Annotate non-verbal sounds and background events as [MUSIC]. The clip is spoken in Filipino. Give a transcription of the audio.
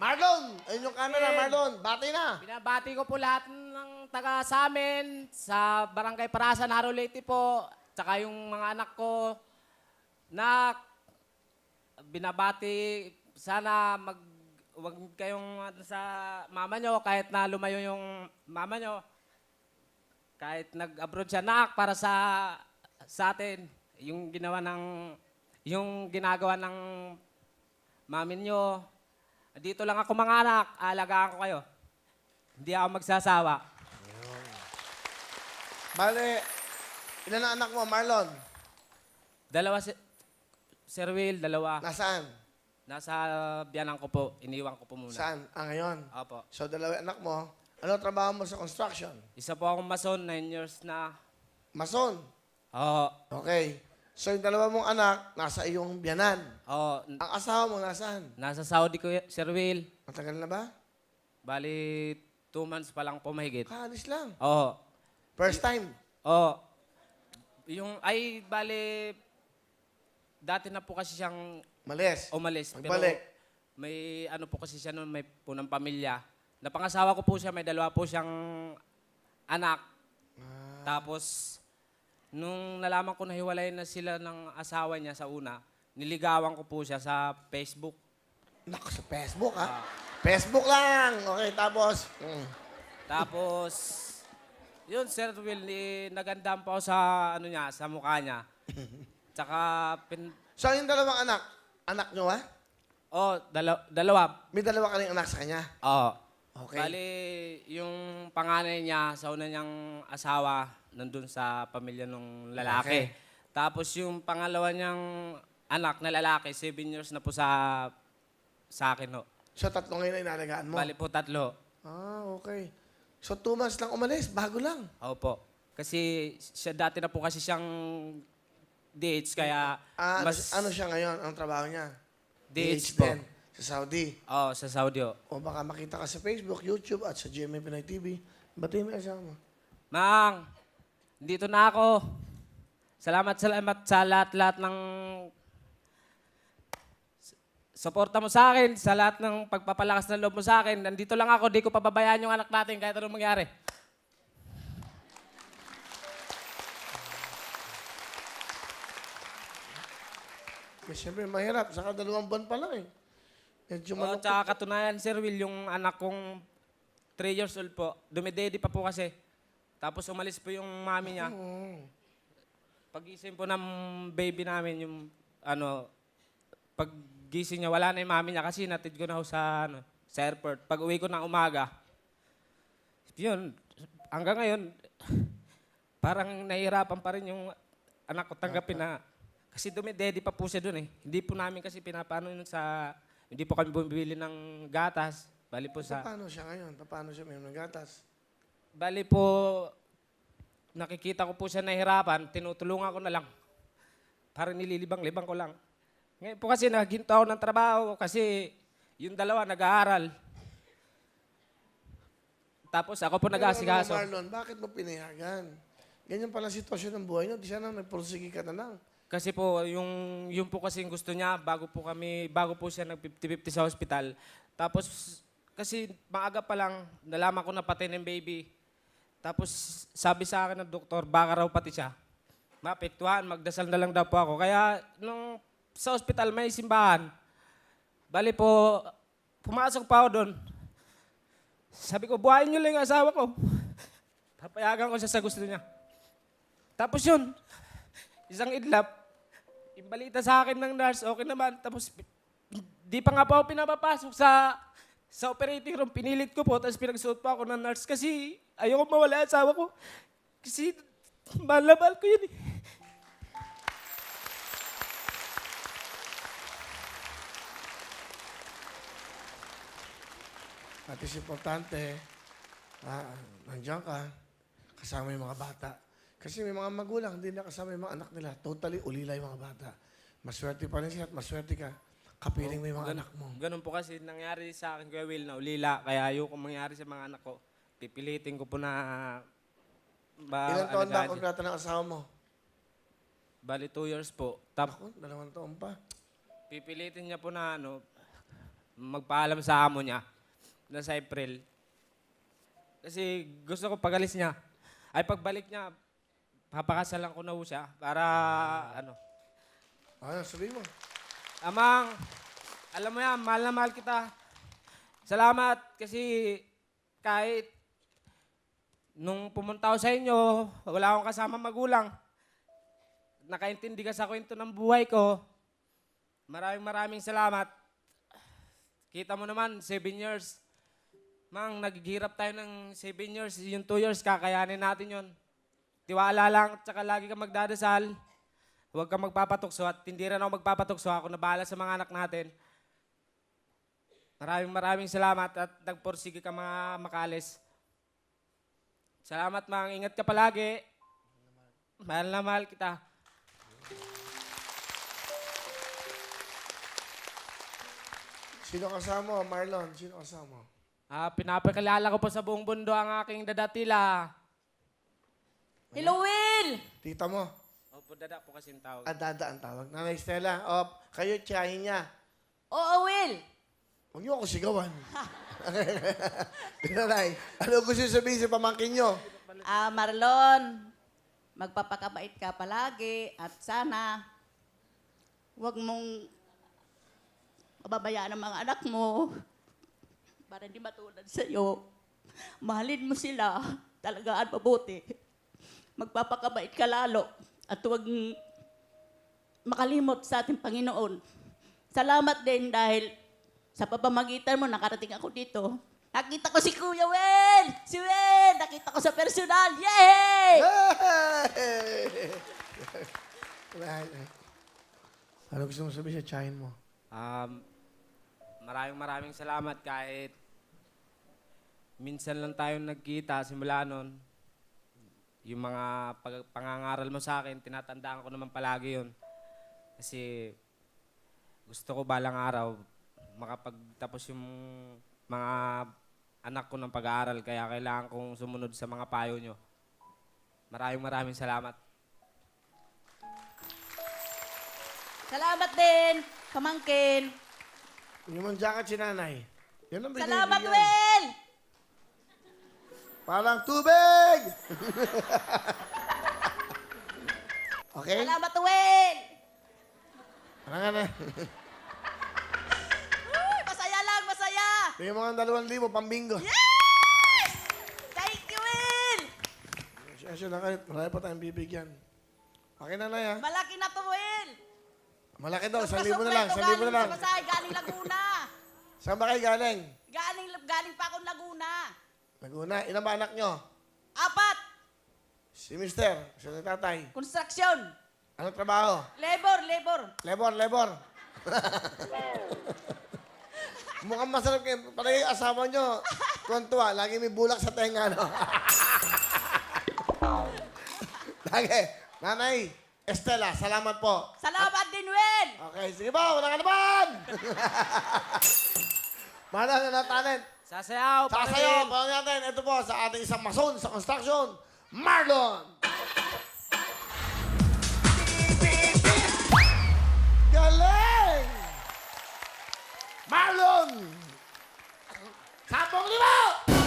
Marlon! Ayun yung camera, Ed. Marlon. Bati na. Binabati ko po lahat ng taga sa amin, sa Barangay Parasan, Haro Leyte po, tsaka yung mga anak ko na binabati, sana mag wag kayong ano sa mama nyo kahit na lumayo yung mama nyo. Kahit nag-abroad siya nak para sa sa atin, yung ginawa ng yung ginagawa ng mamin nyo. Dito lang ako mga anak, alagaan ko kayo. Hindi ako magsasawa. Bale, ilan ang anak mo, Marlon? Dalawa si Sir Will, dalawa. Nasaan? Nasa biyanan ko po, iniwan ko po muna. Saan? Ah, ngayon. Opo. So, dalawa anak mo. Ano trabaho mo sa construction? Isa po akong mason, nine years na. Mason. Oo. Okay. So, yung dalawa mong anak, nasa iyong biyanan. Oo. Ang asawa mo, nasaan? Nasa Saudi ko, y- Sir Will. Matagal na ba? Bali, two months pa lang po mahigit. Kaalis lang. Oo. First time. Oo. Yung, ay, bali, dati na po kasi siyang Malis. umalis. Magbalik. Pero may ano po kasi siya noon, may punang pamilya. Napangasawa ko po siya, may dalawa po siyang anak. Tapos, nung nalaman ko na hiwalay na sila ng asawa niya sa una, niligawan ko po siya sa Facebook. Naku, sa Facebook, ha? Ah. Facebook lang. Okay, tapos. Mm. Tapos, yun, Sir Will, eh, nagandaan po ako sa, ano niya, sa mukha niya. [LAUGHS] Tsaka, pin, So, yung dalawang anak, anak nyo, ha? oh, dala- dalawa. May dalawa ka anak sa kanya. Oo. Okay. Bali, yung panganay niya sa una niyang asawa, nandun sa pamilya ng lalaki. Tapos yung pangalawa niyang anak na lalaki, seven years na po sa sa akin. No. So, tatlo ngayon ay inalagaan mo? Bali po tatlo. Ah, okay. So, two months lang umalis. Bago lang. Opo. Kasi siya dati na po kasi siyang DH, kaya Ah, mas ano siya ngayon? Ang trabaho niya? DH po. din. Sa Saudi. Oh, sa Saudi. oh. O baka makita ka sa Facebook, YouTube, at sa GMA Pinay TV. Batiin mo yung asawa mo. Mang, dito na ako. Salamat, salamat sa lahat-lahat ng suporta mo sa akin, sa lahat ng pagpapalakas ng loob mo sa akin. Nandito lang ako, di ko pababayaan yung anak natin kahit anong mangyari. Eh, siyempre, mahirap. Saka dalawang buwan pa lang eh. Medyo Oo, malungkot. tsaka katunayan, Sir Will, yung anak kong 3 years old po, dumidedi pa po kasi. Tapos umalis po yung mami niya. Pagising po ng baby namin, yung ano, paggising niya, wala na yung mami niya kasi natid ko na ho sa, ano, sa airport. Pag uwi ko ng umaga, yun, hanggang ngayon, [SIGHS] parang nahihirapan pa rin yung anak ko tanggapin na, kasi dumidedi pa po siya dun eh. Hindi po namin kasi pinapano yun sa, hindi po kami bumibili ng gatas. Bali po sa, Paano siya ngayon? Paano siya may ng gatas? Bali po, nakikita ko po siya nahihirapan, tinutulungan ko na lang. Parang nililibang-libang ko lang. Ngayon po kasi naghinto ako ng trabaho kasi yung dalawa nag-aaral. Tapos ako po Pero nag-aasikaso. ano, Marlon, bakit mo pinayagan? Ganyan pala sitwasyon ng buhay niyo. Di sana nagpursige ka na lang. Kasi po, yung, yung po kasi gusto niya, bago po kami, bago po siya nag-50-50 sa hospital. Tapos, kasi maaga pa lang, nalaman ko na patay ng baby. Tapos, sabi sa akin ng doktor, baka raw pati siya. Mapektuhan, magdasal na lang daw po ako. Kaya, nung sa hospital may simbahan, bali po, pumasok pa ako doon. Sabi ko, buhayin niyo lang yung asawa ko. Papayagan ko siya sa gusto niya. Tapos yun, isang idlap, yung balita sa akin ng nurse, okay naman. Tapos, di pa nga po ako pinapapasok sa sa operating room. Pinilit ko po, tapos pinagsuot pa ako ng nurse kasi ayoko mawala asawa ko. Kasi mahal ko yun eh. At is importante, ah, nandiyan ka, kasama yung mga bata. Kasi may mga magulang, hindi na kasama yung mga anak nila. Totally ulila yung mga bata. Maswerte pa rin sila at maswerte ka. Kapiling mo yung mga anak mo. Ganun po kasi nangyari sa akin, Kuya Will, na ulila. Kaya ayoko mangyari sa mga anak ko. Pipilitin ko po na ba, Ilan taon ba alagaan kontrata ng asawa mo? Bali, two years po. Tap, Ako, dalawang taon pa. pipilitin niya po na ano, magpaalam sa amo niya na sa April. Kasi gusto ko pagalis niya. Ay pagbalik niya, papakasalan ko na ho siya para ano. Ano, sabihin mo. Amang, alam mo yan, mahal na mahal kita. Salamat kasi kahit nung pumunta ako sa inyo, wala akong kasama magulang. Nakaintindi ka sa kwento ng buhay ko. Maraming maraming salamat. Kita mo naman, seven years. Mang, naghihirap tayo ng seven years. Yung two years, kakayanin natin yon. Tiwala lang, at saka lagi ka magdadasal. Huwag kang magpapatukso at hindi rin ako magpapatukso. Ako na bahala sa mga anak natin. Maraming maraming salamat at nagporsige ka mga makalis. Salamat mang, ingat ka palagi. Mahal na mahal kita. Sino kasama mo, Marlon? Sino kasama mo? Ah, pinapakilala ko po sa buong mundo ang aking dadatila. Hello, Will! Tita mo. Opo, dada po kasi yung tawag. Adada ang tawag. Nanay Stella, oh, kayo tiyahin niya. Oo, Will! Huwag niyo ako sigawan. [LAUGHS] [LAUGHS] Nanay, ano gusto niyo sabihin sa pamangkin niyo? Ah, Marlon, magpapakabait ka palagi at sana huwag mong mababayaan ang mga anak mo para hindi matulad sa iyo. Mahalin mo sila talaga at mabuti. Magpapakabait ka lalo at huwag makalimot sa ating Panginoon. Salamat din dahil sa pamamagitan mo nakarating ako dito. Nakita ko si Kuya Wen! Si Wen! Nakita ko sa personal! Yay! Hey! ano gusto mo sabihin sa tiyahin mo? Um, maraming maraming salamat kahit minsan lang tayo nagkita simula nun. Yung mga pag- pangangaral mo sa akin, tinatandaan ko naman palagi yun. Kasi gusto ko balang araw makapagtapos yung mga anak ko ng pag-aaral kaya kailangan kong sumunod sa mga payo nyo. Maraming maraming salamat. Salamat din, pamangkin. Yung mong jacket si nanay. Yan ang binibigyan. Salamat, Will! Parang tubig! [LAUGHS] okay? Salamat, Will! Ano nga na? Uy, masaya lang, masaya! Yung mga dalawang libo, pambingo. Yes! Thank you, Will! Siya na kayo. Marami pa tayong bibigyan. Okay na na ya. Malaki na to, Will! Malaki daw. Isang libo na lang. Isang libo na lang. sa Pasay, galing Laguna. Saan ba kayo galing? Galing, galing pa akong Laguna. Laguna. Ilan ba anak nyo? Apat, Si Mister. Si tatay. construction. Anong trabaho? Labor, labor. Lebor, lebor. [LAUGHS] Mukhang masarap kayo. Parang yung asawa nyo. Tuwan-tuwa. Lagi may bulak sa tenga, no? [LAUGHS] Lagi. Nanay, Estela, salamat po. Salamat din, Will! Okay, sige ba? Wala ka naman! [LAUGHS] Mahal na talent. Sasayaw pa Sasayaw, rin. natin. Ito po sa ating isang mason sa construction, Marlon! Galing! Marlon! Sampung libo!